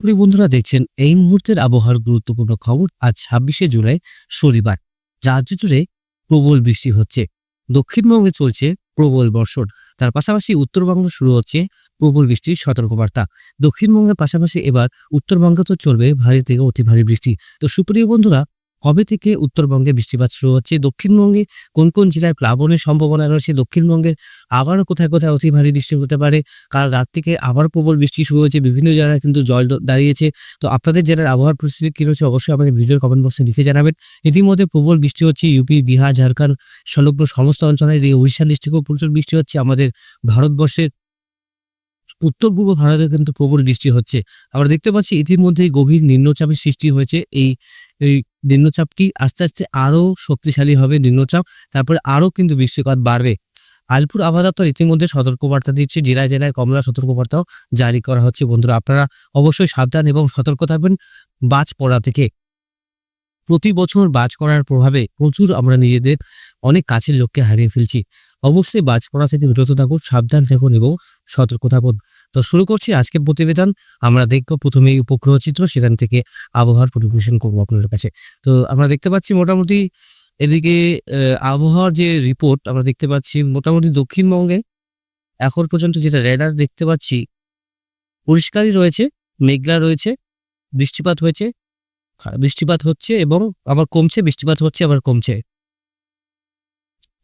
প্রিয় বন্ধুরা, দেখছেন এই মুহূর্তের আবহাওয়ার গুরুত্বপূর্ণ খবর আজ ছাব্বিশে জুলাই, শনিবার। রাজ্য জুড়ে প্রবল বৃষ্টি হচ্ছে। দক্ষিণবঙ্গে চলছে প্রবল বর্ষণ। তার পাশাপাশি উত্তরবঙ্গ শুরু হচ্ছে প্রবল বৃষ্টির সতর্কবার্তা। দক্ষিণবঙ্গের পাশাপাশি এবার উত্তরবঙ্গে তো চলবে ভারী থেকে অতি ভারী বৃষ্টি। তো সুপ্রিয় বন্ধুরা কবে থেকে উত্তরবঙ্গে বৃষ্টিপাত শুরু হচ্ছে? দক্ষিণবঙ্গে কোন কোন জেলায় প্লাবনের সম্ভাবনা রয়েছে? দক্ষিণবঙ্গে আবারও কোথায় কোথায় অতি ভারী বৃষ্টি হতে পারে? কাল রাত থেকে আবার প্রবল বৃষ্টি শুরু হয়েছে। বিভিন্ন জায়গায় কিন্তু জল দাঁড়িয়েছে। তো আপনাদের জেলার আবহাওয়ার পরিস্থিতি কী রয়েছে অবশ্যই আমাদের ভিডিওর কমেন্ট বক্সে লিখে জানাবেন। ইতিমধ্যে প্রবল বৃষ্টি হচ্ছে ইউপি, বিহার, ঝাড়খণ্ড, সংলগ্ন সমস্ত অঞ্চলে। এদিকে উড়িষ্যা ডিস্ট্রিক্টেও প্রচুর বৃষ্টি হচ্ছে। আমাদের ভারতবর্ষের উত্তর পূর্ব ভারতে কিন্তু প্রবল বৃষ্টি হচ্ছে। আমরা দেখতে পাচ্ছি ইতিমধ্যেই গভীর নিম্নচাপের সৃষ্টি হয়েছে। এই এই নিম্নচাপটি আস্তে আস্তে আরও শক্তিশালী হবে নিম্নচাপ, তারপরে আরও কিন্তু বৃষ্টিপাত বাড়বে। আলিপুর আবহাওয়া দপ্তর ইতিমধ্যে সতর্কবার্তা দিচ্ছে, জেলায় জেলায় কমলা সতর্কবার্তাও জারি করা হচ্ছে। বন্ধুরা, আপনারা অবশ্যই সাবধান এবং সতর্ক থাকবেন বাজ পড়া থেকে। প্রতি বছর বাজ করার প্রভাবে প্রচুর আমরা নিজেদের অনেক কাছের লোককে হারিয়ে ফেলছি। অবশ্যই বাজ পড়া থেকে বিরত থাকুন, সাবধান থাকুন এবং সতর্ক থাকুন। তো শুরু করছি আজকের প্রতিবেদন। আমরা দেখব প্রথমে উপগ্রহ চিত্র সেখান থেকে আবহাওয়ার পরিবেশন করব আপনাদের কাছে। তো আমরা দেখতে পাচ্ছি মোটামুটি এদিকে আবহাওয়ার যে রিপোর্ট আমরা দেখতে পাচ্ছি মোটামুটি দক্ষিণবঙ্গে এখন পর্যন্ত যেটা রেডার দেখতে পাচ্ছি পরিষ্কারই রয়েছে মেঘলা রয়েছে বৃষ্টিপাত হয়েছে হ্যাঁ, বৃষ্টিপাত হচ্ছে এবং আবার কমছে বৃষ্টিপাত হচ্ছে আবার কমছে।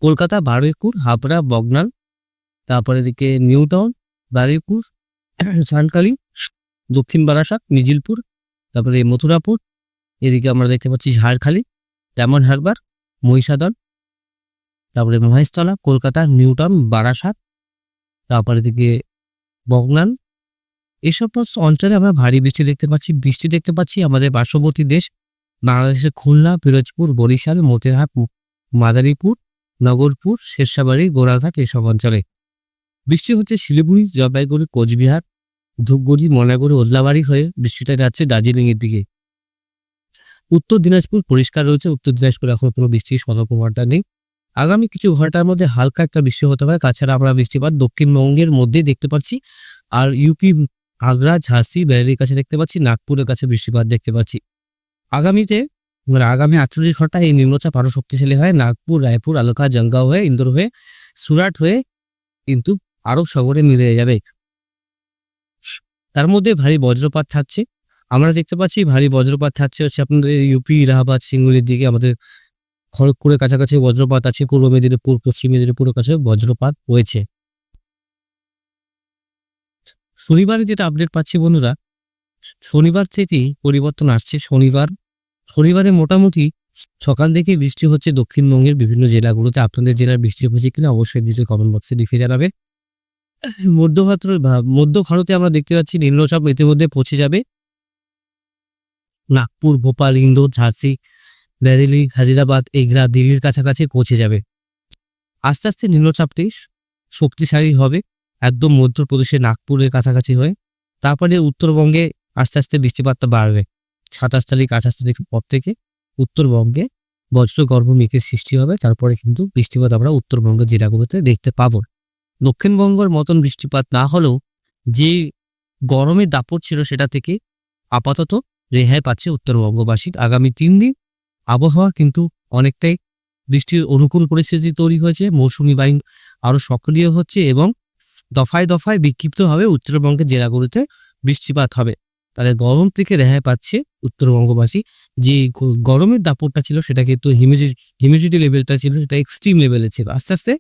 কলকাতা বারুইপুর হাবড়া বগনাল তারপরে এদিকে নিউ টাউন বারুইপুর সানকালি দক্ষিণ বারাসাত, মিজিলপুর, তারপরে মথুরাপুর, এদিকে আমরা দেখতে পাচ্ছি ঝাড়খালি, ডায়মন্ড হারবার, মহিষাদল, তারপরে মহেশতলা, কলকাতা নিউ টাউন বারাসাত, তারপরে এদিকে বগনান। এসব অঞ্চলে আমরা ভারী বৃষ্টি দেখতে পাচ্ছি। বৃষ্টি দেখতে পাচ্ছি আমাদের পার্শ্ববর্তী দেশ, বাংলাদেশের খুলনা, পিরোজপুর, বরিশাল, মতিরহাট, মাদারীপুর, নগরপুর, শেরশাবাড়ি, গোড়াঘাট, এসব অঞ্চলে। বৃষ্টি হচ্ছে শিলিগুড়ি, জলপাইগুড়ি, কোচবিহার, ধূপগুড়ি মনাগুড়ি ওদলাবাড়ি হয়ে বৃষ্টিটা যাচ্ছে দার্জিলিং এর দিকে। উত্তর দিনাজপুর পরিষ্কার রয়েছে, উত্তর দিনাজপুর এখন কোনো বৃষ্টির সতর্কবার্তা নেই। আগামী কিছু ঘণ্টার মধ্যে হালকা একটা বৃষ্টি হতে পারে, তাছাড়া আমরা বৃষ্টিপাত দক্ষিণবঙ্গের মধ্যে দেখতে পাচ্ছি। আর ইউপি, আগ্রা, ঝাঁসি বেরেলির কাছে দেখতে পাচ্ছি, নাগপুরের কাছে বৃষ্টিপাত দেখতে পাচ্ছি। আগামীতে মানে আগামী আটচল্লিশ ঘন্টায় এই নিম্নচাপ আরও শক্তিশালী হয়। নাগপুর, রায়পুর, আলোকা জলগাঁও হয়ে, ইন্দোর হয়ে, সুরাট হয়ে কিন্তু আরব সাগরে মিলে যাবে। তার মধ্যে ভারী বজ্রপাত থাকছে। আমরা দেখতে পাচ্ছি ভারী বজ্রপাত থাকছে হচ্ছে আপনাদের ইউপি ইলাহাবাদ সিঙ্গুলির দিকে। আমাদের খড়গপুরের কাছাকাছি বজ্রপাত আছে। পূর্ব মেদিনীপুর, পশ্চিম মেদিনীপুরের কাছে বজ্রপাত রয়েছে শনিবারে যেটা আপডেট পাচ্ছি বন্ধুরা, শনিবার থেকেই পরিবর্তন আসছে। শনিবার, শনিবারে মোটামুটি সকাল থেকে বৃষ্টি হচ্ছে। দক্ষিণবঙ্গের বিভিন্ন জেলাগুলোতে। আপনাদের জেলার বৃষ্টি হয়েছে কিনা অবশ্যই নিচে কমেন্ট বক্সে লিখে জানাবে। মধ্য ভারত মধ্য ভারতে আমরা দেখতে পাচ্ছি নিম্নচাপ ইতিমধ্যে পৌঁছে যাবে। নাগপুর, ভোপাল, ইন্দোর, ঝাঁসি বেরেলি হাজিরাবাদ এগরা, দিল্লির কাছাকাছি পৌঁছে যাবে। আস্তে আস্তে নিম্নচাপটি শক্তিশালী হবে, একদম মধ্যপ্রদেশে নাগপুরের কাছাকাছি হয়ে। তারপরে উত্তরবঙ্গে আস্তে আস্তে বৃষ্টিপাতটা বাড়বে, সাতাশ তারিখ, আঠাশ তারিখ পর থেকে উত্তরবঙ্গে বজ্র গর্ভ মেঘের সৃষ্টি হবে। তারপরে কিন্তু বৃষ্টিপাত আমরা উত্তরবঙ্গের জেলাগুলোতে দেখতে পাবো। দক্ষিণবঙ্গের মতন বৃষ্টিপাত না হলেও যে গরমের দাপট ছিল সেটা থেকে আপাতত রেহাই পাচ্ছে উত্তরবঙ্গবাসী। আগামী তিন দিন আবহাওয়া কিন্তু অনেকটাই বৃষ্টির অনুকূল পরিস্থিতি তৈরি হয়েছে, মৌসুমি বায়ু আরও সক্রিয় হচ্ছে এবং দফায় দফায় বিক্ষিপ্তভাবে উত্তরবঙ্গের জেলাগুলিতে বৃষ্টিপাত হবে। তাহলে গরম থেকে রেহাই পাচ্ছে উত্তরবঙ্গবাসী। যে গরমের দাপটটা ছিল সেটা কিন্তু হিউমিডিটি হিউমিডিটি লেভেলটা ছিল, সেটা এক্সট্রিম লেভেলে ছিল। আস্তে আস্তে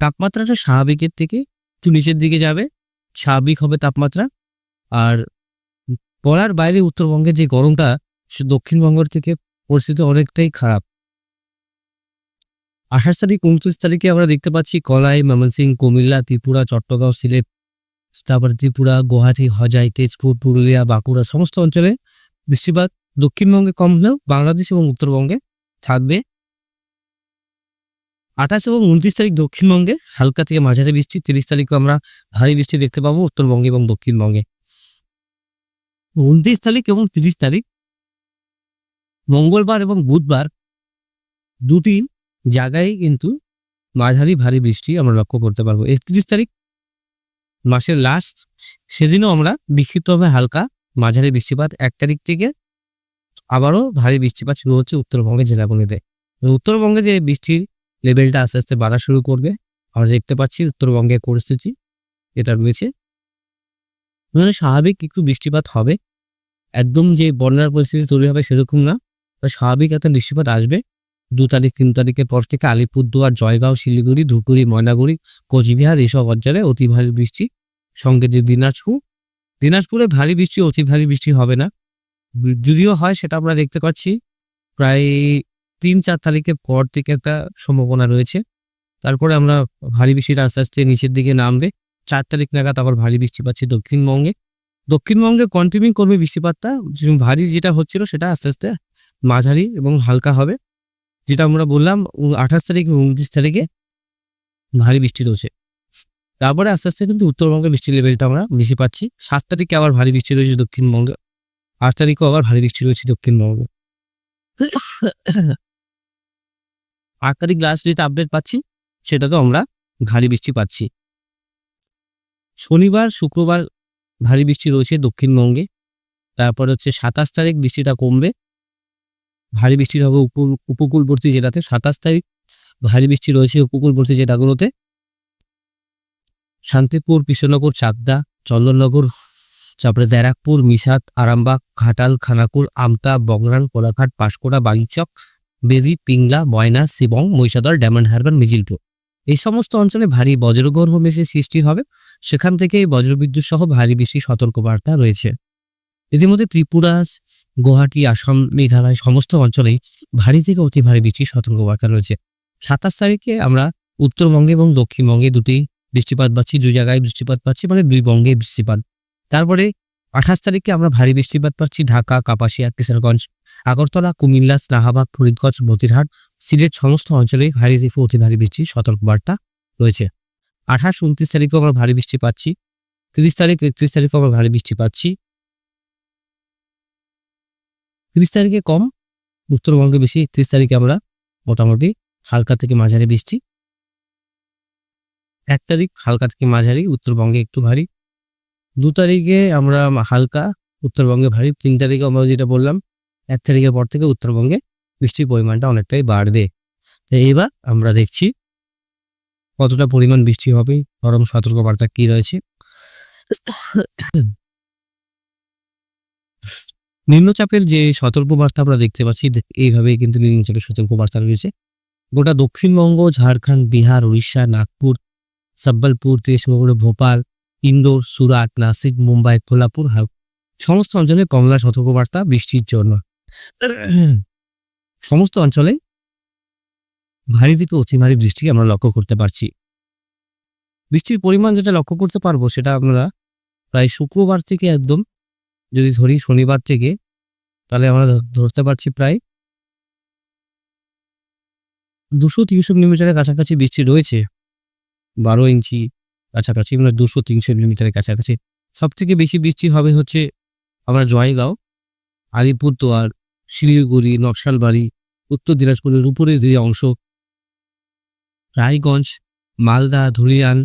তাপমাত্রাটা স্বাভাবিকের থেকে একটু নিচের দিকে যাবে, স্বাভাবিক হবে তাপমাত্রা। আর বলার বাইরে উত্তরবঙ্গের যে গরমটা, সে দক্ষিণবঙ্গের থেকে পরিস্থিতি অনেকটাই খারাপ। আঠাশ তারিখ, উনত্রিশ তারিখে আমরা দেখতে পাচ্ছি কলাই, ময়মনসিংহ, কুমিল্লা, ত্রিপুরা, চট্টগ্রাম, সিলেট, তারপরে ত্রিপুরা, গুয়াহাটি, হজাই, তেজপুর, পুরুলিয়া, বাঁকুড়া সমস্ত অঞ্চলে বৃষ্টিপাত দক্ষিণবঙ্গে কম হলেও বাংলাদেশ এবং উত্তরবঙ্গে থাকবে। আঠাশ এবং উনত্রিশ তারিখ দক্ষিণবঙ্গে, হালকা থেকে মাঝারি বৃষ্টি, তিরিশ তারিখে আমরা ভারী বৃষ্টি দেখতে পাবো উত্তরবঙ্গে এবং দক্ষিণবঙ্গে। উনত্রিশ তারিখ এবং তিরিশ তারিখ, মঙ্গলবার এবং বুধবার দুটি জায়গায় কিন্তু মাঝারি ভারী বৃষ্টি আমরা লক্ষ্য করতে পারব। একত্রিশ তারিখ মাসের লাস্ট সেদিনও আমরা বিক্ষিপ্তভাবে হালকা মাঝারি বৃষ্টিপাত, এক তারিখ থেকে আবারও ভারী বৃষ্টিপাত শুরু হচ্ছে উত্তরবঙ্গের জেলাগুলিতে। উত্তরবঙ্গে যে বৃষ্টির লেভেলটা আস্তে আস্তে বাড়া শুরু করবে। আমরা দেখতে পাচ্ছি উত্তরবঙ্গের পরিস্থিতি। এটা রয়েছে। মানে স্বাভাবিক একটু বৃষ্টিপাত হবে। একদম যে বন্যার পরিস্থিতি তৈরি হবে সেরকম না। তো স্বাভাবিক একটা বৃষ্টিপাত আসবে। দু তারিখ, তিন তারিখের পর থেকে আলিপুরদুয়ার, জয়গাঁও, শিলিগুড়ি, ধুপগুড়ি, ময়নাগুড়ি, কোচবিহার এইসব অঞ্চলে অতি ভারী বৃষ্টি। সঙ্গে যে দিনাজপুর, দিনাজপুরে ভারী বৃষ্টি, অতি ভারী বৃষ্টি হবে না। যদিও হয় সেটা আমরা দেখতে পাচ্ছি। প্রায় তিন চার তারিখের পর থেকে একটা সম্ভাবনা রয়েছে। তারপরে আমরা ভারী বৃষ্টিটা আস্তে আস্তে নিচের দিকে নামবে। চার তারিখ নাগাদ আবার ভারী বৃষ্টি পাচ্ছি দক্ষিণবঙ্গে। দক্ষিণবঙ্গে কন্টিনিউ করবে বৃষ্টিপাতটা। ভারী যেটা হচ্ছিল সেটা আস্তে আস্তে মাঝারি এবং হালকা হবে। যেটা আমরা বললাম আঠাশ তারিখ এবং উনত্রিশ তারিখে ভারী বৃষ্টি রয়েছে। তারপরে আস্তে আস্তে কিন্তু উত্তরবঙ্গে বৃষ্টির লেভেলটা আমরা বেশি পাচ্ছি। সাত তারিখে আবার ভারী বৃষ্টি রয়েছে দক্ষিণবঙ্গে। আট তারিখেও আবার ভারী বৃষ্টি রয়েছে দক্ষিণবঙ্গে। আট গ্লাস যেটা আপডেট পাচ্ছি সেটাতেও আমরা ভারী বৃষ্টি পাচ্ছি। শনিবার, শুক্রবার ভারী বৃষ্টি রয়েছে দক্ষিণবঙ্গে। তারপর হচ্ছে সাতাশ তারিখ বৃষ্টিটা কমবে। ভারী বৃষ্টি হবে উপ- উপকূলবর্তী জেলাতে। সাতাশ তারিখ ভারী বৃষ্টি রয়েছে উপকূলবর্তী জেলাগুলোতে। শান্তিপুর, কৃষ্ণনগর, চাকদা, চন্দননগর, তারপরে ব্যারাকপুর, মিসাদ, আরামবাগ, ঘাটাল, খানাকুল, আমতা, বগরান, কোলাঘাট, পাঁশকুড়া, বাগিচক বেদি পিংলা, ময়না, শিবং মহিষাদল ডায়মন্ড হারবার, মিজিলপুর। এই সমস্ত অঞ্চলে ভারী বজ্রগর্ভ মেঘের সৃষ্টি হবে। সেখান থেকে বজ্রবিদ্যুৎ সহ ভারী বৃষ্টির সতর্কবার্তা রয়েছে। ইতিমধ্যে ত্রিপুরা, গুয়াহাটি, আসাম, মেঘালয় সমস্ত অঞ্চলেই ভারী থেকে অতি ভারী বৃষ্টির সতর্কবার্তা রয়েছে। সাতাশ তারিখে আমরা উত্তরবঙ্গে এবং দক্ষিণবঙ্গে দুটি বৃষ্টিপাত পাচ্ছি দুই জায়গায় বৃষ্টিপাত পাচ্ছি মানে দুই বঙ্গে বৃষ্টিপাত। তারপরে আঠাশ তারিখে আমরা ভারী বৃষ্টিপাত পাচ্ছি ঢাকা, কাপাসিয়া, কিশোরগঞ্জ, আগরতলা, কুমিল্লা স্নাহাবাগ ফরিদগঞ্জ, মতিরহাট, সিলেট সমস্ত অঞ্চলে ভারী থেকে অতি ভারী বৃষ্টির সতর্কবার্তা রয়েছে। আঠাশ, উনত্রিশ তারিখেও আমরা ভারী বৃষ্টি পাচ্ছি। তিরিশ তারিখ, একত্রিশ তারিখেও আমরা ভারী বৃষ্টি পাচ্ছি। তিরিশ তারিখে কম, উত্তরবঙ্গে বেশি একত্রিশ তারিখে আমরা মোটামুটি হালকা থেকে মাঝারি বৃষ্টি। এক তারিখ হালকা থেকে মাঝারি, উত্তরবঙ্গে একটু ভারী। দু তারিখে আমরা হালকা উত্তরবঙ্গে ভারী, তিন তারিখে আমরা যেটা বললাম, এক তারিখের পর থেকে উত্তরবঙ্গে বৃষ্টির পরিমাণটা অনেকটাই বাড়বে। তো এবার আমরা দেখছি কতটা পরিমাণ বৃষ্টি হবে গরম সতর্কবার্তা কি রয়েছে। নিম্নচাপের যে সতর্কবার্তা আমরা দেখতে পাচ্ছি এইভাবেই কিন্তু নিম্নচাপের সতর্কবার্তা রয়েছে। গোটা দক্ষিণবঙ্গ, ঝাড়খণ্ড, বিহার, উড়িষ্যা, নাগপুর সব্বলপুর দেশমগর ভোপাল ইন্দোর, সুরাট, নাসিক, মুম্বাই, কোলাপুর সমস্ত অঞ্চলে কমলা সতর্কবার্তা বৃষ্টির জন্য। সমস্ত অঞ্চলে ভারী থেকে অতি ভারী বৃষ্টি আমরা লক্ষ্য করতে পারছি। বৃষ্টির পরিমাণ যেটা লক্ষ্য করতে পারব সেটা আমরা প্রায় শুক্রবার থেকে একদম, যদি ধরি শনিবার থেকে, তাহলে আমরা ধরতে পারছি প্রায় দুশো তিনশো মিলিমিটারের কাছাকাছি বৃষ্টি রয়েছে। বারো ইঞ্চি কাছাকাছি মানে দুশো তিনশো মিলিমিটারের কাছাকাছি। সব থেকে বেশি বৃষ্টি হবে হচ্ছে আমরা জয়গাঁও, আলিপুরদুয়ার, শিলিগুড়ি, নকশালবাড়ি, উত্তর দিনাজপুরের উপরের যে অংশ, রায়গঞ্জ, মালদা, ধুলিয়ান,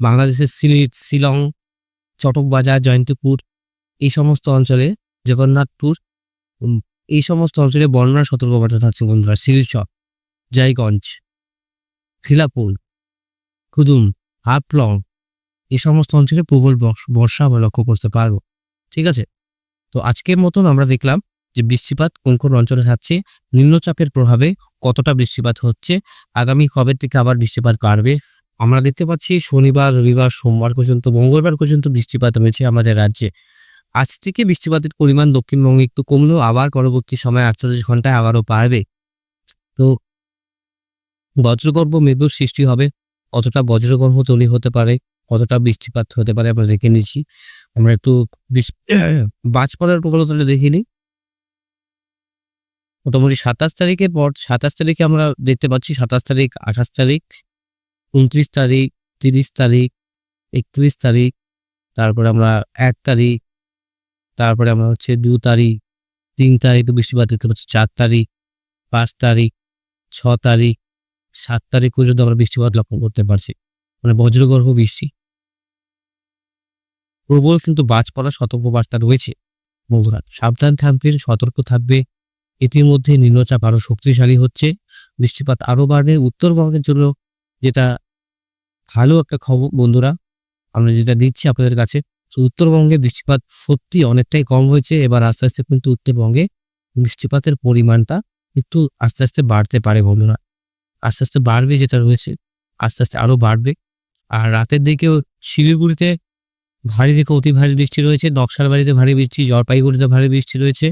বাংলাদেশের সিলেট, শিলং, চটকবাজার, জয়ন্তপুর, এই সমস্ত অঞ্চলে জগন্নাথপুর এই সমস্ত অঞ্চলে বন্যার সতর্কবার্তা থাকছে বন্ধুরা। শিলচর, জয়গঞ্জ, ফিলাপুর, কুদুম হাফলং এই সমস্ত অঞ্চলে প্রবল বর্ষ- আমরা লক্ষ্য করতে পারব। ঠিক আছে? তো আজকের মতন আমরা দেখলাম যে বৃষ্টিপাত কোন কোন অঞ্চলে থাকছে, নিম্নচাপের প্রভাবে কতটা বৃষ্টিপাত হচ্ছে, আগামী কবে থেকে আবার বৃষ্টিপাত বাড়বে? আমরা দেখতে পাচ্ছি শনিবার, রবিবার, সোমবার পর্যন্ত, মঙ্গলবার পর্যন্ত বৃষ্টিপাত হয়েছে আমাদের রাজ্যে। আজ থেকে বৃষ্টিপাতের পরিমাণ দক্ষিণবঙ্গে একটু কমলেও আবার পরবর্তী সময় আটচল্লিশ ঘন্টায় আবারও বাড়বে। তো বজ্রগর্ভ মেঘুর সৃষ্টি হবে। কতটা বজ্রগর্ভ তৈরি হতে পারে কতটা বৃষ্টিপাত হতে পারে, আমরা দেখে নিচ্ছি। আমরা একটু বাজ পড়ার প্রবণতাটা দেখে নিই। মোটামুটি সাতাশ তারিখের পর, সাতাশ তারিখে আমরা দেখতে পাচ্ছি সাতাশ তারিখ, আঠাশ তারিখ, উনত্রিশ তারিখ, তিরিশ তারিখ, একত্রিশ তারিখ, তারপরে আমরা এক তারিখ, তারপরে আমরা হচ্ছে দু তারিখ, তিন তারিখ বৃষ্টিপাত দেখতে পাচ্ছি, চার তারিখ, পাঁচ তারিখ, ছ তারিখ সাত তারিখ পর্যন্ত আমরা বৃষ্টিপাত লক্ষ্য করতে পারছি মানে বজ্রগর্ভ বৃষ্টি। প্রবল কিন্তু বাজ পড়ার সতর্কবার্তা রয়েছে, বন্ধুরা। সাবধান থাকবেন সতর্ক থাকবে। ইতিমধ্যে নিম্নচাপ আরও শক্তিশালী হচ্ছে। বৃষ্টিপাত আরও বাড়বে। উত্তরবঙ্গের জন্য যেটা ভালো একটা খবর, বন্ধুরা, আমরা যেটা দিচ্ছি আপনাদের কাছে উত্তরবঙ্গে বৃষ্টিপাত সত্যি অনেকটাই কম হয়েছে। এবার আস্তে আস্তে কিন্তু উত্তরবঙ্গে বৃষ্টিপাতের পরিমাণটা একটু আস্তে আস্তে বাড়তে পারে, বন্ধুরা। আস্তে আস্তে বাড়বে যেটা রয়েছে, আস্তে আস্তে আরও বাড়বে। আর রাতের দিকেও শিলিগুড়িতে ভারী থেকে অতি ভারী বৃষ্টি রয়েছে, নকশালবাড়িতে ভারী বৃষ্টি, জলপাইগুড়িতে ভারী বৃষ্টি রয়েছে,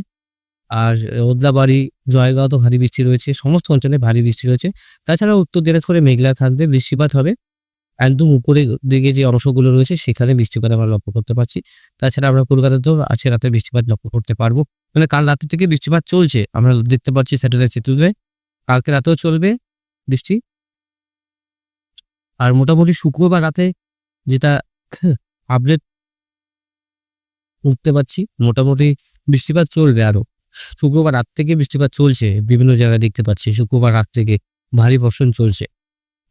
আর ওদলাবাড়ি জয়গাঁওতে ভারী বৃষ্টি রয়েছে, সমস্ত অঞ্চলে ভারী বৃষ্টি রয়েছে। তাছাড়া উত্তর দিনাজপুরে মেঘলা থাকবে, বৃষ্টিপাত হবে। একদম উপরে দিকে যে অংশগুলো রয়েছে, সেখানে বৃষ্টিপাত আমরা লক্ষ্য করতে পারছি। তাছাড়া আমরা কলকাতাতেও আছে রাতে বৃষ্টিপাত লক্ষ্য করতে পারব। মানে কাল রাতে থেকে বৃষ্টিপাত চলছে, আমরা দেখতে পাচ্ছি স্যাটেলাইট চিত্রে কালকে রাতেও চলবে বৃষ্টি। আর মোটামুটি শুক্রবার রাতে যেটা আপডেট উঠতে পারছি, মোটামুটি বৃষ্টিপাত চলবে আরও। শুক্রবার রাত থেকে বৃষ্টিপাত চলছে, বিভিন্ন জায়গায় দেখতে পাচ্ছি, শুক্রবার রাত থেকে ভারী বর্ষণ চলছে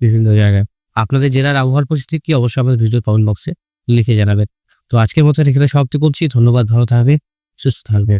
বিভিন্ন জায়গায়। আপনাদের জেলার আবহাওয়ার পরিস্থিতি কি? অবশ্যই আমাদের ভিডিও কমেন্ট বক্সে লিখে জানাবেন। তো আজকের মতো এখানে সমাপ্তি করছি, ধন্যবাদ, ভালো থাকবে সুস্থ থাকবে